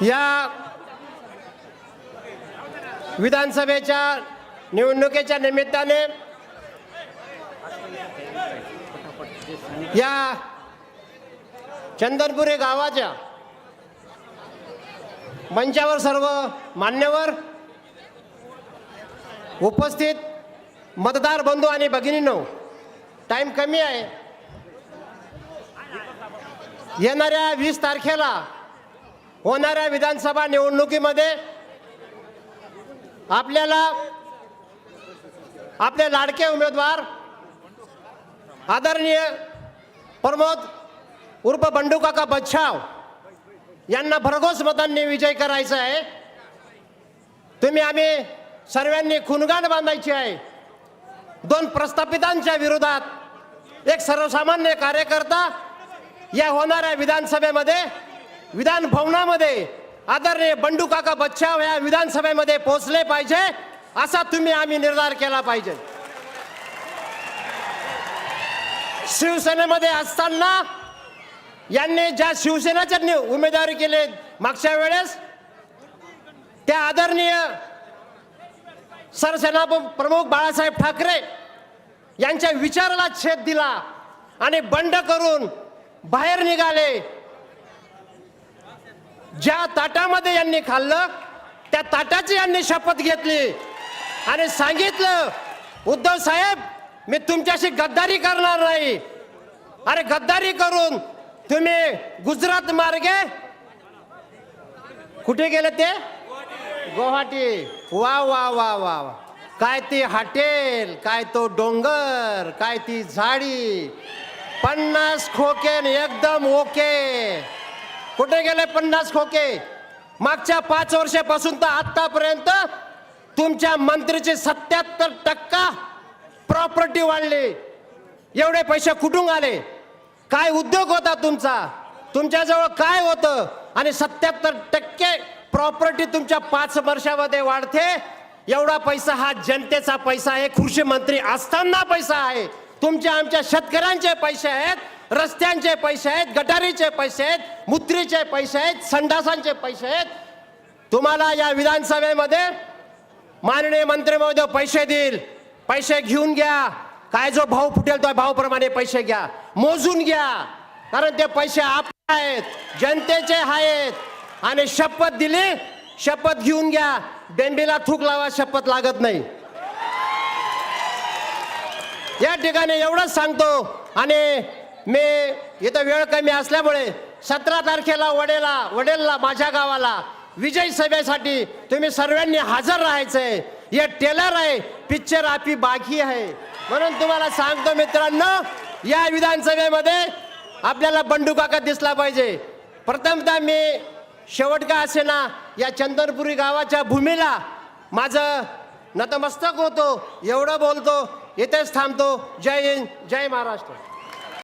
या विधानसभेच्या निवडणुकीच्या निमित्ताने या चंदनपुरी गावाच्या मंचावर सर्व मान्यवर उपस्थित मतदार बंधू आणि भगिनींनो टाइम कमी आहे. येणाऱ्या वीस तारखेला होणाऱ्या विधानसभा निवडणुकीमध्ये आपल्याला आपले लाडके उमेदवार आदरणीय प्रमोद उर्फ बंडू काका बच्छाव यांना भरघोस मतांनी विजय करायचा आहे. तुम्ही आम्ही सर्वांनी खुणगाण बांधायची आहे. दोन प्रस्थापितांच्या विरोधात एक सर्वसामान्य कार्यकर्ता या होणाऱ्या विधानसभेमध्ये विधान भवनामध्ये आदरणीय बंडू काका बच्चाव या विधानसभेमध्ये पोहोचले पाहिजे असा तुम्ही आम्ही निर्धार केला पाहिजे. शिवसेनेमध्ये असताना यांनी ज्या शिवसेनेच्या उमेदवारी केले मागच्या वेळेस त्या आदरणीय सरसेना प्रमुख बाळासाहेब ठाकरे यांच्या विचाराला छेद दिला आणि बंड करून बाहेर निघाले. ज्या ताटामध्ये यांनी खाल्लं त्या ताटाची यांनी शपथ घेतली. आणि सांगितलं उद्धव साहेब मी तुमच्याशी गद्दारी करणार नाही. अरे गद्दारी करून तुम्ही गुजरात मार्गे कुठे गेले ते? गुवाहाटी. वा वा वा वा वा. काय ती हॉटेल काय तो डोंगर काय ती झाडी. पन्नास खोके एकदम ओके. कुठे गेले पन्नास खोके? मागच्या पाच वर्षापासून तर आतापर्यंत तुमच्या मंत्रीचे सत्याहत्तर टक्का प्रॉपर्टी वाढली. एवढे पैसे कुठून आले? काय उद्योग होता तुमचा? तुमच्याजवळ काय होतं? आणि सत्याहत्तर टक्के प्रॉपर्टी तुमच्या पाच वर्षामध्ये वाढते. एवढा पैसा हा जनतेचा पैसा आहे. कृषी मंत्री असताना पैसा आहे. तुमच्या आमच्या शेतकऱ्यांचे पैसे आहेत. रस्त्यांचे पैसे आहेत गटारीचे पैसे आहेत मुत्रीचे पैसे आहेत संडासांचे पैसे आहेत. तुम्हाला या विधानसभेमध्ये माननीय मंत्री महोदय पैसे देईल. पैसे घेऊन घ्या. काय जो भाव फुटेल तो भावप्रमाणे पैसे घ्या. मोजून घ्या. कारण ते पैसे आपले आहेत जनतेचे आहेत. आणि शपथ दिली शपथ घेऊन घ्या. बेंबीला थूक लावा शपथ लागत नाही. या ठिकाणी एवढंच सांगतो. आणि मी इथं वेळ कमी असल्यामुळे सतरा तारखेला वडेला वडेलला माझ्या गावाला विजय सभेसाठी तुम्ही सर्वांनी हजर राहायचंय. हे टेलर आहे पिक्चर आपी बाकी आहे. म्हणून तुम्हाला सांगतो मित्रांनो या विधानसभेमध्ये आपल्याला बंडू काका दिसला पाहिजे. प्रथमतः मी शेवट का असे ना या चंदनपुरी गावाच्या भूमीला माझं नतमस्तक होतो एवढं बोलतो इथेच थांबतो. जय हिंद जय महाराष्ट्र.